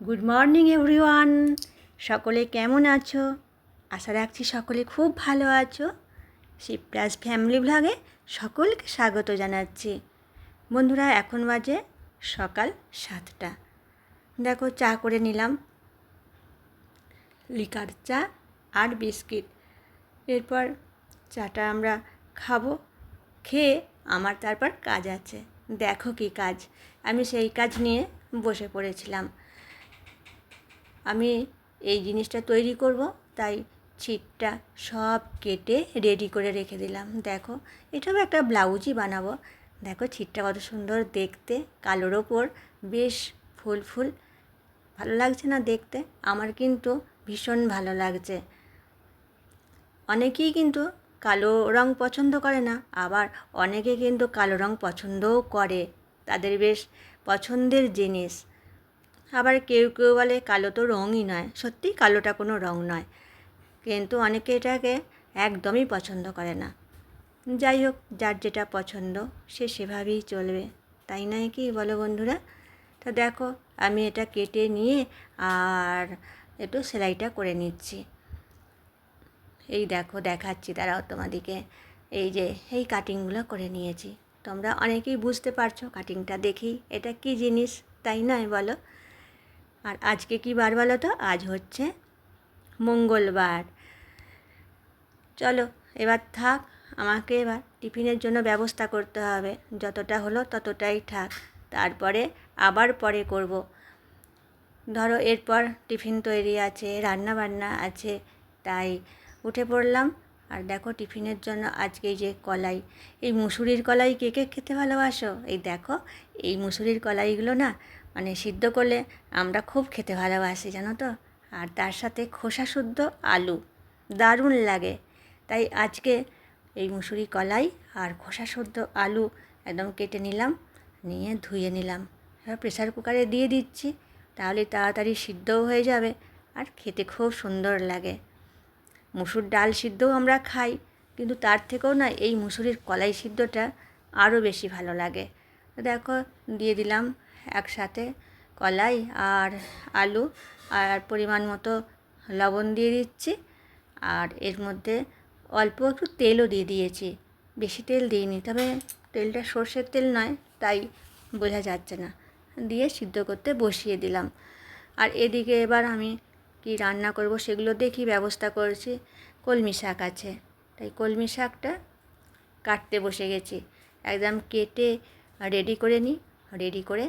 Good morning everyone সকলে কেমন আছো? আশা রাখছি সকলে খুব ভালো আছো। শিবরাজ ফ্যামিলি ভ্লগে সকলকে স্বাগত জানাচ্ছি। বন্ধুরা, এখন বাজে সকাল সাতটা। দেখো, চা করে নিলাম। লিকার চা আর বিস্কিট। এরপর চাটা আমরা খাব। খেয়ে আমার তারপর কাজ আছে। দেখো কি কাজ। আমি সেই কাজ নিয়ে বসে পড়েছিলাম। আমি এই জিনিসটা তৈরি করব, তাই ছিটটা সব কেটে রেডি করে রেখে দিলাম। দেখো, এটাও একটা ব্লাউজই বানাবো। দেখো ছিটটা কত সুন্দর দেখতে, কালোর ওপর বেশ ফুল ফুল। ভালো লাগছে না দেখতে? আমার কিন্তু ভীষণ ভালো লাগছে। অনেকেই কিন্তু কালো রং পছন্দ করে না। আবার অনেকে কিন্তু কালো রং পছন্দও করে। তাদের বেশ পছন্দের জিনিস। আবার কেউ কেউ বলে কালো তো রঙই নয়। সত্যি কালোটা কোনো রং নয়। কিন্তু অনেকে এটাকে একদমই পছন্দ করে না। যাই হোক, যার যেটা পছন্দ, সে সেভাবেই চলবে। তাই নয় কি বলো বন্ধুরা? তা দেখো, আমি এটা কেটে নিয়ে আর একটু সেলাইটা করে নিচ্ছি। এই দেখো, দেখাচ্ছি তারাও তোমাদিকে এই যে, এই কাটিংগুলো করে নিয়েছি। তোমরা অনেকেই বুঝতে পারছ কাটিংটা দেখি এটা কি জিনিস? তাই নয়, বলো। আর আজকে কি বার বলো তো? আজ হচ্ছে মঙ্গলবার। চলো, এবার থাক, আমাকে এবার টিফিনের জন্য ব্যবস্থা করতে হবে। যতটা হলো ততটাই থাক। তারপরে আবার পরে করব। ধরো, এরপর টিফিন তৈরি আছে রান্না বান্না আছে, তাই উঠে পড়লাম। আর দেখো টিফিনের জন্য আজকে যে কলাই। এই মুসুরির কলাই কে কে খেতে ভালোবাসো? এই দেখো, এই মুসুরির কলাইগুলো না মানে সিদ্ধ করলে আমরা খুব খেতে ভালোবাসি, জানো তো? আর তার সাথে খোসা শুদ্ধ আলু, দারুণ লাগে। তাই আজকে এই মুসুরি কলাই আর খোসা শুদ্ধ আলু একদম কেটে নিলাম, নিয়ে ধুয়ে নিলাম। এবার প্রেসার কুকারে দিয়ে দিচ্ছি, তাহলে তাড়াতাড়ি সিদ্ধও হয়ে যাবে আর খেতে খুব সুন্দর লাগে। মুসুর ডাল সিদ্ধও আমরা খাই, কিন্তু তার থেকেও না এই মুসুরির কলাই সিদ্ধটা আরও বেশি ভালো লাগে। দেখো, দিয়ে দিলাম একসাথে কলাই আর আলু আর পরিমাণ মতো লবণ দিয়ে দিচ্ছি। আর এর মধ্যে অল্প একটু তেলও দিয়ে দিয়েছি। বেশি তেল দিইনি, তবে তেলটা সর্ষের তেল নয়, তাই বোঝা যাচ্ছে না। দিয়ে সিদ্ধ করতে বসিয়ে দিলাম। আর এদিকে এবার আমি কি রান্না করব সেগুলো দেখি, ব্যবস্থা করছি। কলমি শাক আছে। তাই কলমি শাকটা কাটতে বসে গেছি। একদম কেটে রেডি করে নিই। রেডি করে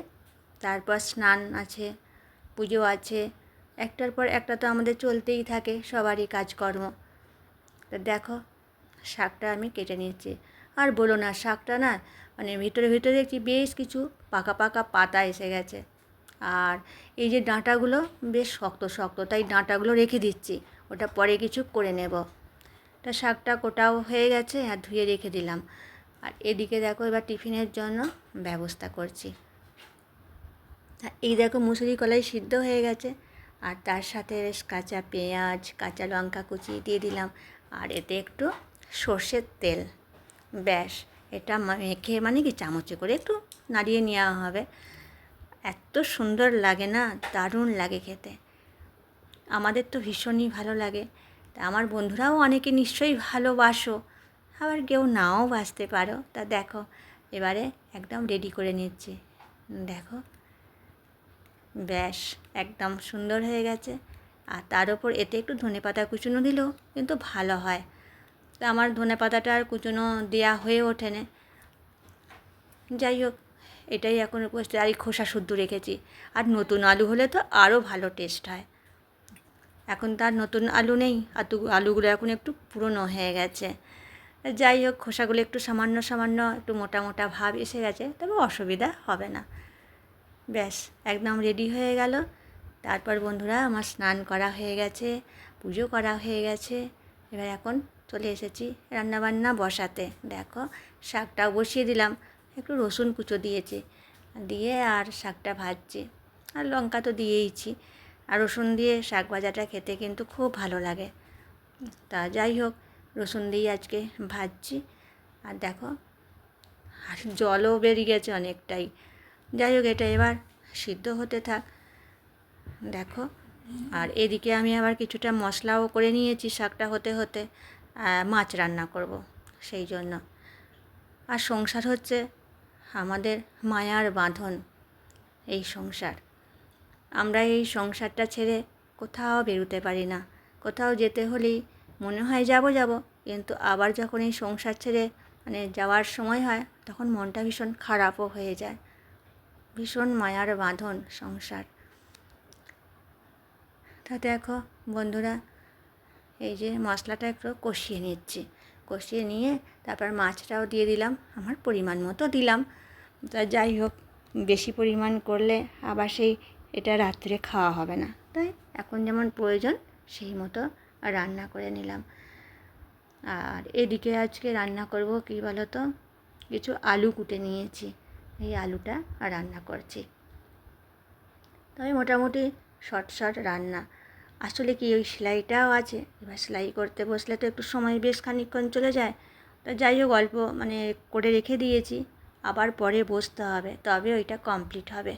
তারপর স্নান আছে, পুজো আছে। একটার পর একটা তো আমাদের চলতেই থাকে, সবারই কাজকর্ম। তো দেখো, শাকটা আমি কেটে নিচ্ছি আর বলো না, শাকটা না মানে ভিতরে ভিতরে দেখছি বেশ কিছু পাকা পাকা পাতা এসে গেছে। আর এই যে ডাঁটাগুলো বেশ শক্ত শক্ত, তাই ডাঁটাগুলো রেখে দিচ্ছি। ওটা পরে কিছু করে নেব। তা শাকটা কোটাও হয়ে গেছে, আর ধুয়ে রেখে দিলাম। আর এদিকে দেখো, এবার টিফিনের জন্য ব্যবস্থা করছি। এই দেখো, মুসুরি কলাই সিদ্ধ হয়ে গেছে। আর তার সাথে কাঁচা পেঁয়াজ, কাঁচা লঙ্কা কুচি দিয়ে দিলাম। আর এতে একটু সর্ষের তেল। ব্যাস, এটা মেখে মানে কি, চামচে করে একটু নাড়িয়ে নেওয়া হবে। এত সুন্দর লাগে না, দারুণ লাগে খেতে। আমাদের তো ভীষণই ভালো লাগে। তা আমার বন্ধুরাও অনেকে নিশ্চয়ই ভালোবাসো। আবার কেউ নাও বাসতে পারো। তা দেখো, এবারে একদম রেডি করে নিচ্ছি। দেখো, ব্যাস, একদম সুন্দর হয়ে গেছে। আর তার ওপর এতে একটু ধনে পাতা কুচুনো দিলেও কিন্তু ভালো হয়। তা আমার ধনে পাতাটা আর কুচুনো দেওয়া হয়ে ওঠে না। যাই হোক এটাই এখন উপস্থিত। আর এই খোসা শুদ্ধ রেখেছি। আর নতুন আলু হলে তো আরও ভালো টেস্ট হয়। এখন তার নতুন আলু নেই। আর আলুগুলো এখন একটু পুরনো হয়ে গেছে। যাই হোক, খোসাগুলো একটু সামান্য সামান্য একটু মোটা মোটা ভাব এসে গেছে। তবে অসুবিধা হবে না। ব্যাস, একদম রেডি হয়ে গেল। তারপর বন্ধুরা, আমার স্নান করা হয়ে গেছে। পুজো করা হয়ে গেছে। এবার এখন চলে এসেছি রান্নাবান্না বসাতে। দেখো, শাকটাও বসিয়ে দিলাম। একটু রসুন কুচো দিয়েছি, দিয়ে আর শাকটা ভাজছি। আর লঙ্কা তো দিয়েইছি। আর রসুন দিয়ে শাক ভাজাটা খেতে কিন্তু খুব ভালো লাগে। তা যাই হোক, রসুন দিয়ে আজকে ভাজছি। আর দেখো, আর জলও বেরিয়ে গেছে অনেকটাই। যাই হোক, এটা এবার সিদ্ধ হতে থাক। দেখো, আর এদিকে আমি আবার কিছুটা মশলাও করে নিয়েছি শাকটা হতে হতে। মাছ রান্না করব, সেই জন্য। আর সংসার হচ্ছে আমাদের মায়ার বাঁধন, এই সংসার। আমরা এই সংসারটা ছেড়ে কোথাও বেরোতে পারি না। কোথাও যেতে হলেই মনে হয় যাব যাব, কিন্তু আবার যখন এই সংসার ছেড়ে মানে যাওয়ার সময় হয়, তখন মনটা ভীষণ খারাপও হয়ে যায়। ভীষণ মায়ার বাঁধন সংসার। তা দেখো বন্ধুরা, এই যে মশলাটা একটু কষিয়ে নিচ্ছি। কষিয়ে নিয়ে তারপর মাছটাও দিয়ে দিলাম, আমার পরিমাণ মতো দিলাম। তা যাই হোক, বেশি পরিমাণ করলে আবার সেই এটা রাত্রে খাওয়া হবে না। তাই এখন যেমন প্রয়োজন, সেই মতো রান্না করে নিলাম। আর এদিকে আজকে রান্না করব কী বলো তো কিছু আলু কুটে নিয়েছি। এই আলুটা রান্না করছি। তবে মোটামুটি শর্ট শর্ট রান্না। আসলে কি ওই সেলাইটাও আছে? এবার সেলাই করতে বসলে তো একটু সময় বেশ খানিকক্ষণ চলে যায়। তা যাই হোক, অল্প মানে করে রেখে দিয়েছি। আবার পরে বসতে হবে, তবে ওইটা কমপ্লিট হবে।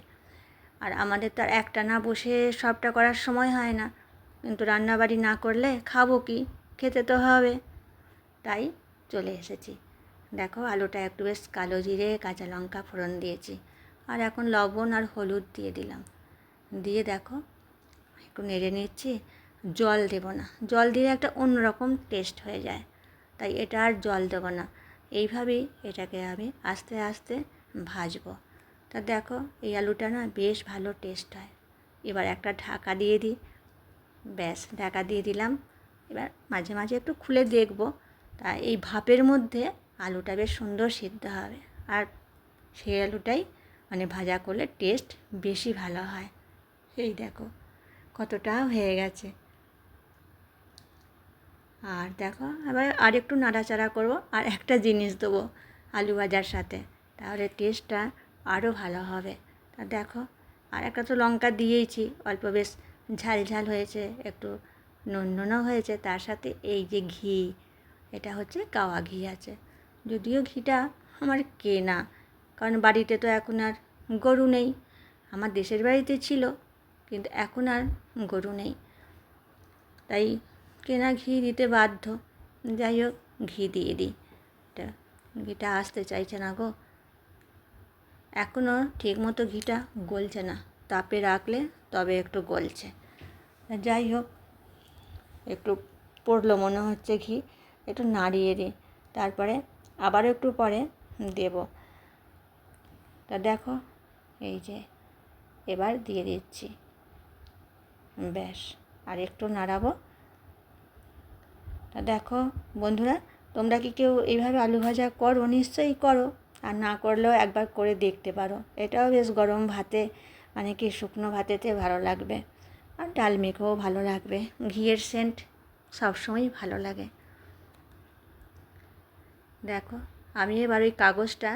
আর আমাদের তো আর একটা না বসে সবটা করার সময় হয় না। কিন্তু রান্নাবাড়ি না করলে খাব কি? খেতে তো হবে। তাই চলে এসেছি। দেখো, আলুটা একটু বেশ কালো জিরে, কাঁচা লঙ্কা ফোড়ন দিয়েছি। আর এখন লবণ আর হলুদ দিয়ে দিলাম। দিয়ে দেখো একটু নেড়ে নিচ্ছি, জল দেবো না। জল দিলে একটা অন্যরকম টেস্ট হয়ে যায়। তাই এটা আর জল দেবো না। এইভাবেই এটাকে আমি আস্তে আস্তে ভাজবো। তা দেখো, এই আলুটা না বেশ ভালো টেস্ট হয়। এবার একটা ঢাকা দিয়ে দিই। ব্যাস, ঢাকা দিয়ে দিলাম। এবার মাঝে মাঝে একটু খুলে দেখব। তা এই ভাপের মধ্যে আলুটা বেশ সুন্দর সিদ্ধ হবে। আর সেই আলুটাই মানে ভাজা করলে টেস্ট বেশি ভালো হয়। এই দেখো কতটা হয়ে গেছে। আর দেখো আবার আর একটু নাড়াচাড়া করব আর একটা জিনিস দেবো আলু ভাজার সাথে, তাহলে টেস্টটা আরও ভালো হবে। তা দেখো, আর একটা তো লঙ্কা দিয়েইছি, অল্প বেশ ঝাল ঝাল হয়েছে, একটু নুন নুনও হয়েছে, তার সাথে এই যে ঘি, এটা হচ্ছে কাওয়া ঘি আছে। যদিও ঘিটা আমার কেনা, কারণ বাড়িতে তো এখন আর গরু নেই, আমার দেশের বাড়িতে ছিল কিন্তু এখন আর গরু নেই। তাই কেনা ঘি দিতে বাধ্য। যাই হোক, ঘি দিয়ে দিই। এটা ঘিটা আসতে চাইছে না গো। এখনও ঠিকমতো ঘিটা গলছে না। তাপে রাখলে তবে একটু গলছে। যাই হোক, একটু পড়ল মনে হচ্ছে ঘি। একটু নাড়িয়ে দিই। তারপরে আবার একটু পরে দেব। তা দেখো, এই যে এবার দিয়ে দিচ্ছি। ব্যাস, আর একটু নাড়াবো। তা দেখো বন্ধুরা, তোমরা কি কেউ এইভাবে আলু ভাজা করো? নিশ্চয়ই করো, আর না করলেও একবার করে দেখতে পারো। এটাও বেশ গরম ভাতে মানে কি শুকনো ভাতেতে ভালো লাগবে। আর ডাল মেখেও ভালো লাগবে। ঘিয়ের সেন্ট সবসময়ই ভালো লাগে। দেখো, আমি এবার ওই কাগজটা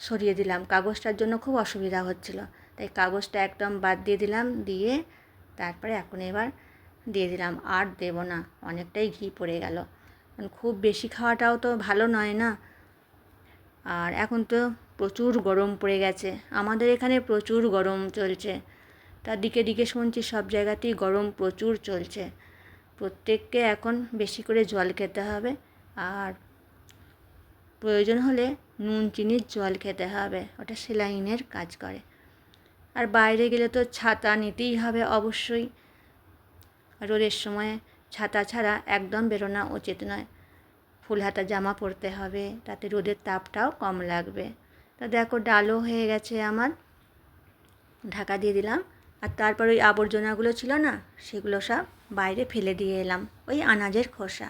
সরিয়ে দিলাম। কাগজটার জন্য খুব অসুবিধা হচ্ছিল। তাই কাগজটা একদম বাদ দিয়ে দিলাম, দিয়ে তারপরে এখন এবার দিয়ে দিলাম। আর দেবো না, অনেকটাই ঘি পড়ে গেল। কারণ খুব বেশি খাওয়াটাও তো ভালো নয় না? আর এখন তো প্রচুর গরম পড়ে গেছে। আমাদের এখানে প্রচুর গরম চলছে। তার দিকে দিকে শুনছি সব জায়গাতেই গরম প্রচুর চলছে। প্রত্যেককে এখন বেশি করে জল খেতে হবে। আর প্রয়োজন হলে নুন, চিনির জল খেতে হবে। ওটা সেলাইনের কাজ করে। আর বাইরে গেলে তো ছাতা নিতেই হবে অবশ্যই। রোদের সময় ছাতা ছাড়া একদম বেরোনো উচিত নয়। ফুল হাতা জামা পরতে হবে, তাতে রোদের তাপটাও কম লাগবে। তা দেখো, ডালও হয়ে গেছে আমার। ঢাকা দিয়ে দিলাম। আর তারপর ওই আবর্জনাগুলো ছিল না, সেগুলো সব বাইরে ফেলে দিয়ে এলাম, ওই আনাজের খোসা।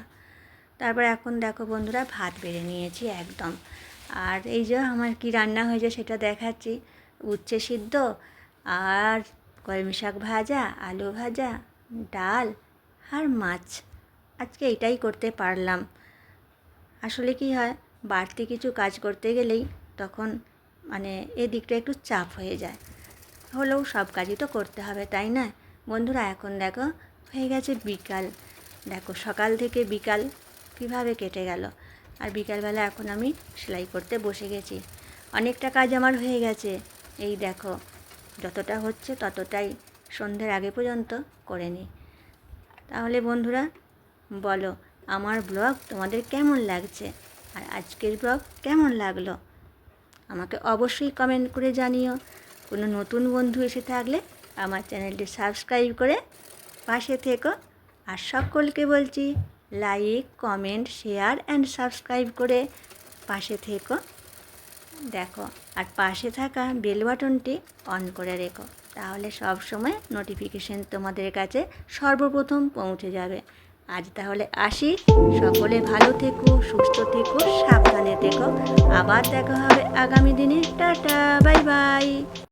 তারপর এখন দেখো বন্ধুরা, ভাত বেড়ে নিয়েছি একদম। আর এই যে আমার কি রান্না হয়েছে সেটা দেখাচ্ছি। উচ্ছে সিদ্ধ আর কলমি শাক ভাজা, আলু ভাজা, ডাল আর মাছ। আজকে এটাই করতে পারলাম। আসলে কি হয়, বাড়তি কিছু কাজ করতে গেলেই তখন মানে এদিকটা একটু চাপ হয়ে যায়। হলেও সব কাজই তো করতে হবে, তাই না? বন্ধুরা, এখন দেখো, হয়ে গেছে বিকাল। দেখো, সকাল থেকে বিকাল কীভাবে কেটে গেল। আর বিকালবেলা এখন আমি সেলাই করতে বসে গেছি। অনেকটা কাজ আমার হয়ে গেছে। এই দেখো যতটা হচ্ছে ততটাই সন্ধ্যের আগে পর্যন্ত করে নিই তাহলে বন্ধুরা, বলো আমার ব্লগ তোমাদের কেমন লাগছে? আর আজকের ব্লগ কেমন লাগল? আমাকে অবশ্যই কমেন্ট করে জানিও। কোনো নতুন বন্ধু এসে থাকলে আমার চ্যানেলটি সাবস্ক্রাইব করে পাশে থেকো। আর সকলকে বলছি like comment share and subscribe করে পাশে থেকো। দেখো, আর পাশে থাকা বেল বাটনটি অন করে রেখো। তাহলে সব সময় নোটিফিকেশন তোমাদের কাছে সর্বপ্রথম পৌঁছে যাবে। আজ তাহলে আসি। সকলে ভালো থেকো, সুস্থ থেকো, সাবধানে থেকো। আবার দেখা হবে আগামী দিনে। Tata bye bye